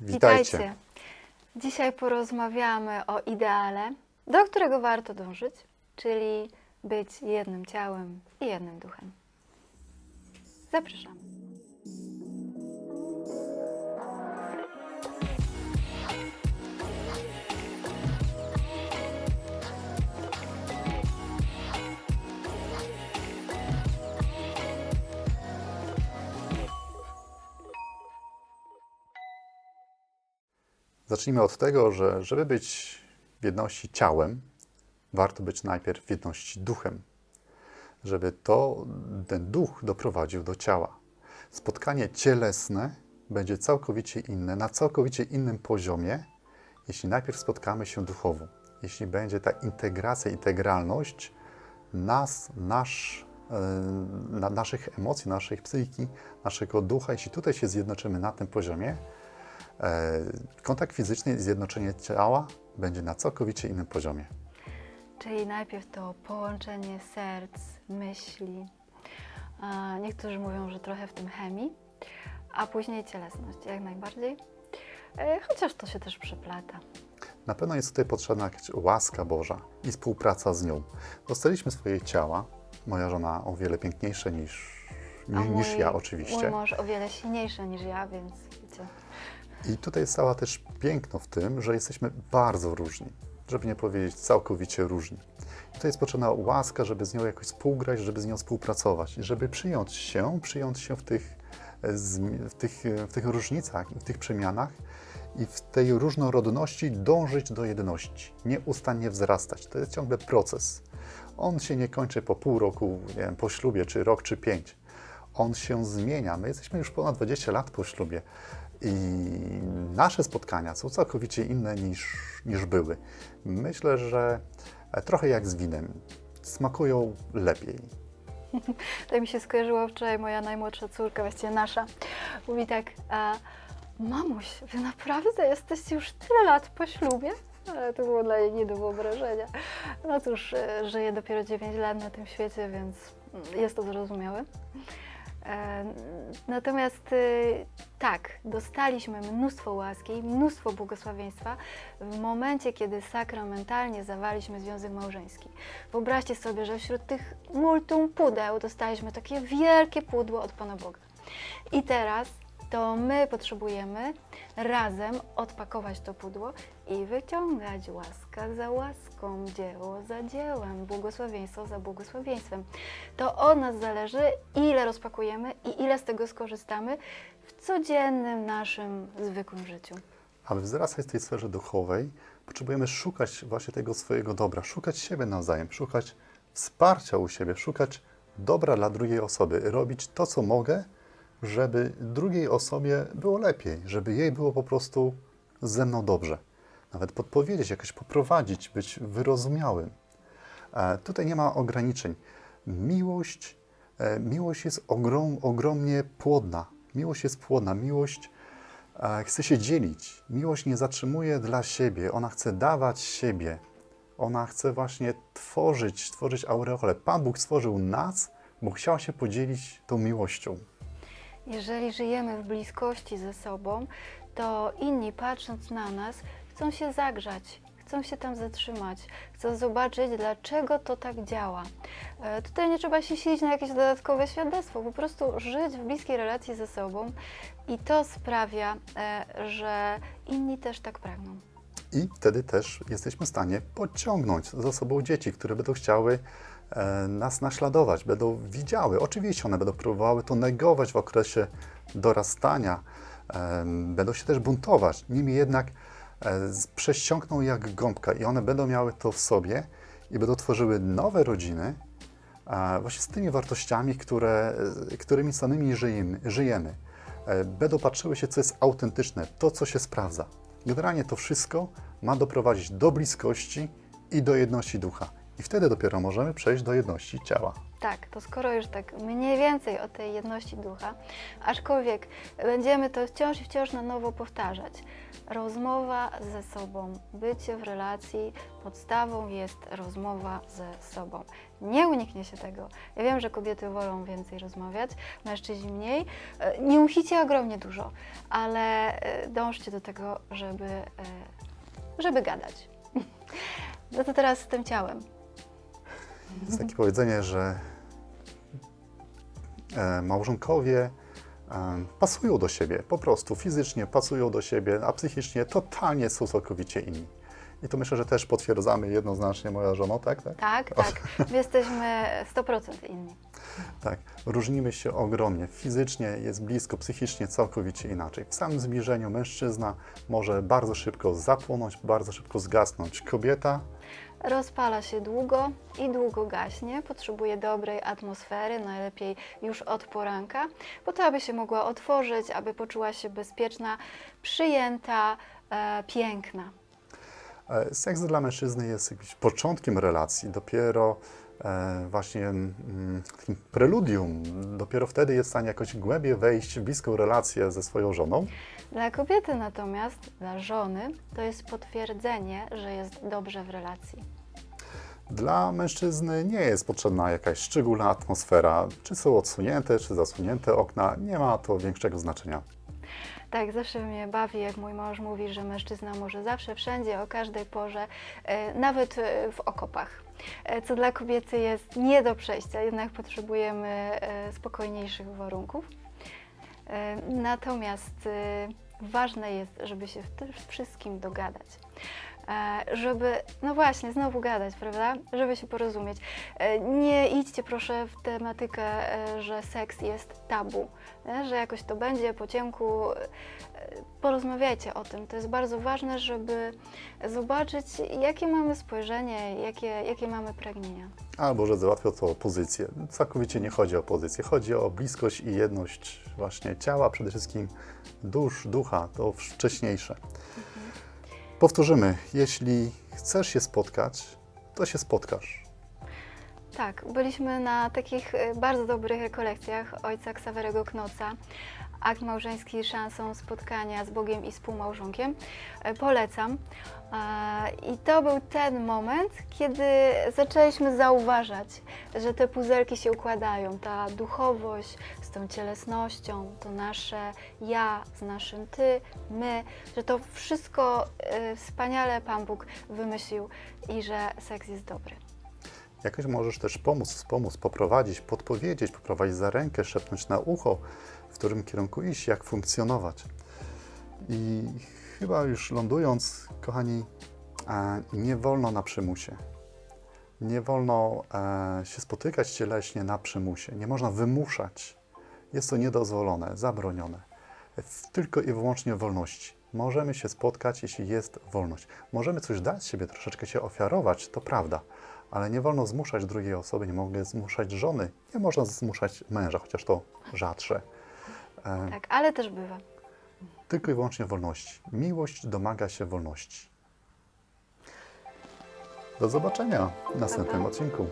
Witajcie. Dzisiaj porozmawiamy o ideale, do którego warto dążyć, czyli być jednym ciałem i jednym duchem. Zapraszam. Zacznijmy od tego, że żeby być w jedności ciałem, warto być najpierw w jedności duchem. Żeby to ten duch doprowadził do ciała. Spotkanie cielesne będzie całkowicie inne, na całkowicie innym poziomie, jeśli najpierw spotkamy się duchowo. Jeśli będzie ta integracja, integralność nas, nasz, na, naszych emocji, naszej psychiki, naszego ducha, jeśli tutaj się zjednoczymy na tym poziomie, Kontakt fizyczny i zjednoczenie ciała będzie na całkowicie innym poziomie. Czyli najpierw to połączenie serc, myśli. A Niektórzy mówią, że trochę w tym chemii, a później cielesność, jak najbardziej. E, Chociaż to się też przeplata. Na pewno jest tutaj potrzebna jakaś łaska Boża i współpraca z nią. Dostaliśmy swoje ciała, moja żona o wiele piękniejsze niż, niż mój- ja Mój oczywiście. mąż o wiele silniejszy niż ja, więc wiecie. I tutaj jest cała też piękno w tym, że jesteśmy bardzo różni, żeby nie powiedzieć całkowicie różni. Tutaj jest potrzebna łaska, żeby z nią jakoś współgrać, żeby z nią współpracować, żeby przyjąć się, przyjąć się w tych, e, w tych, e, w tych różnicach w tych przemianach i w tej różnorodności dążyć do jedności, nieustannie wzrastać. To jest ciągle proces. On się nie kończy po pół roku, wiem, po ślubie, czy rok, czy pięć. On się zmienia. My jesteśmy już ponad 20 lat po ślubie i nasze spotkania są całkowicie inne niż, niż były. Myślę, że trochę jak z winem. Smakują lepiej. Tak mi się skojarzyło wczoraj moja najmłodsza córka, właściwie nasza, mówi tak, a, mamuś, wy naprawdę jesteście już tyle lat po ślubie? Ale to było dla niej nie do wyobrażenia. No cóż, e, żyję dopiero 9 lat na tym świecie, więc jest to zrozumiałe. Natomiast e, tak, dostaliśmy mnóstwo łaski, mnóstwo błogosławieństwa w momencie, kiedy sakramentalnie zawaliśmy związek małżeński. Wyobraźcie sobie, że wśród tych multum pudeł dostaliśmy takie wielkie pudło od Pana Boga. I teraz to my potrzebujemy razem odpakować to pudło i wyciągać łaska za łaską, dzieło za dziełem, błogosławieństwo za błogosławieństwem. To od nas zależy, ile rozpakujemy i ile z tego skorzystamy w codziennym naszym zwykłym życiu. Aby wzrastać w tej sferze duchowej, potrzebujemy szukać właśnie tego swojego dobra, szukać siebie nawzajem, szukać wsparcia u siebie, szukać dobra dla drugiej osoby, robić to, co mogę, żeby drugiej osobie było lepiej, żeby jej było po prostu ze mną dobrze. Nawet podpowiedzieć, jakoś poprowadzić, być wyrozumiałym. E, Tutaj nie ma ograniczeń. Miłość, e, miłość jest ogrom, ogromnie płodna. Miłość jest płodna. Miłość e, chce się dzielić. Miłość nie zatrzymuje dla siebie. Ona chce dawać siebie. Ona chce właśnie tworzyć, tworzyć aureolę. Pan Bóg stworzył nas, bo chciał się podzielić tą miłością. Jeżeli żyjemy w bliskości ze sobą, to inni patrząc na nas chcą się zagrzać, chcą się tam zatrzymać, chcą zobaczyć, dlaczego to tak działa. E, Tutaj nie trzeba się silić na jakieś dodatkowe świadectwo, po prostu żyć w bliskiej relacji ze sobą i to sprawia, e, że inni też tak pragną. I wtedy też jesteśmy w stanie podciągnąć za sobą dzieci, które będą chciały e, nas naśladować, będą widziały. Oczywiście one będą próbowały to negować w okresie dorastania, em, będą się też buntować. Niemniej jednak e, prześciągną jak gąbka i one będą miały to w sobie i będą tworzyły nowe rodziny e, właśnie z tymi wartościami, które, e, którymi samymi żyjemy. E, Będą patrzyły się, co jest autentyczne, to, co się sprawdza. Generalnie to wszystko ma doprowadzić do bliskości i do jedności ducha. I wtedy dopiero możemy przejść do jedności ciała. Tak, to skoro już tak mniej więcej o tej jedności ducha, aczkolwiek będziemy to wciąż i wciąż na nowo powtarzać. Rozmowa ze sobą, bycie w relacji, podstawą jest rozmowa ze sobą. Nie uniknie się tego. Ja wiem, że kobiety wolą więcej rozmawiać, mężczyźni mniej. E, Nie musicie ogromnie dużo, ale e, dążcie do tego, żeby, e, żeby gadać. No to teraz z tym ciałem. Jest takie powiedzenie, że e, małżonkowie e, pasują do siebie, po prostu fizycznie pasują do siebie, a psychicznie totalnie są całkowicie inni. I to myślę, że też potwierdzamy jednoznacznie moja żona, tak? Tak. Tak, tak. My jesteśmy 100% inni. tak. Różnimy się ogromnie. Fizycznie jest blisko, psychicznie całkowicie inaczej. W samym zbliżeniu mężczyzna może bardzo szybko zapłonąć, bardzo szybko zgasnąć. Kobieta Rozpala się długo i długo gaśnie. Potrzebuje dobrej atmosfery, najlepiej już od poranka, po to, aby się mogła otworzyć, aby poczuła się bezpieczna, przyjęta, e, piękna. E, Seks dla mężczyzny jest jakimś początkiem relacji, dopiero właśnie mm, takim preludium. Dopiero wtedy jest w stanie jakoś głębiej wejść w bliską relację ze swoją żoną. Dla kobiety natomiast, dla żony, to jest potwierdzenie, że jest dobrze w relacji. Dla mężczyzny nie jest potrzebna jakaś szczególna atmosfera. Czy są odsunięte, czy zasunięte okna, nie ma to większego znaczenia. Tak, zawsze mnie bawi, jak mój mąż mówi, że mężczyzna może zawsze, wszędzie, o każdej porze, e, nawet e, w okopach. E, Co dla kobiety jest nie do przejścia, jednak potrzebujemy e, spokojniejszych warunków. E, Natomiast ważne jest, żeby się w tym wszystkim dogadać. E, Żeby, no właśnie, znowu gadać, prawda? Żeby się porozumieć. E, Nie idźcie proszę w tematykę, e, że seks jest tabu, nie? że jakoś to będzie po ciemku. Porozmawiajcie o tym. To jest bardzo ważne, żeby zobaczyć, jakie mamy spojrzenie, jakie, jakie mamy pragnienia. Albo, że załatwia to pozycję. Całkowicie nie chodzi o pozycję, chodzi o bliskość i jedność właśnie ciała, przede wszystkim dusz, ducha, to wcześniejsze. Powtórzymy, jeśli chcesz się spotkać, to się spotkasz. Tak, byliśmy na takich e, bardzo dobrych rekolekcjach ojca Ksawerego Knoca. Akt małżeński szansą spotkania z Bogiem i współmałżonkiem. E, Polecam. E, I to był ten moment, kiedy zaczęliśmy zauważać, że te puzelki się układają. Ta duchowość z tą cielesnością, to nasze ja z naszym ty, my, że to wszystko wspaniale Pan Bóg wymyślił i że seks jest dobry. Jakoś możesz też pomóc, wspomóc, poprowadzić, podpowiedzieć, poprowadzić za rękę, szepnąć na ucho, w którym kierunku iść, jak funkcjonować. I chyba już lądując, kochani, e, nie wolno na przymusie. Nie wolno e, się spotykać cieleśnie na przymusie. Nie można wymuszać. Jest to niedozwolone, zabronione. Tylko i wyłącznie wolności. Możemy się spotkać, jeśli jest wolność. Możemy coś dać siebie, troszeczkę się ofiarować, to prawda, ale nie wolno zmuszać drugiej osoby, nie mogę zmuszać żony, nie można zmuszać męża, chociaż to rzadsze. E, Tak, ale też bywa. tylko i wyłącznie wolności. Miłość domaga się wolności. Do zobaczenia w następnym odcinku.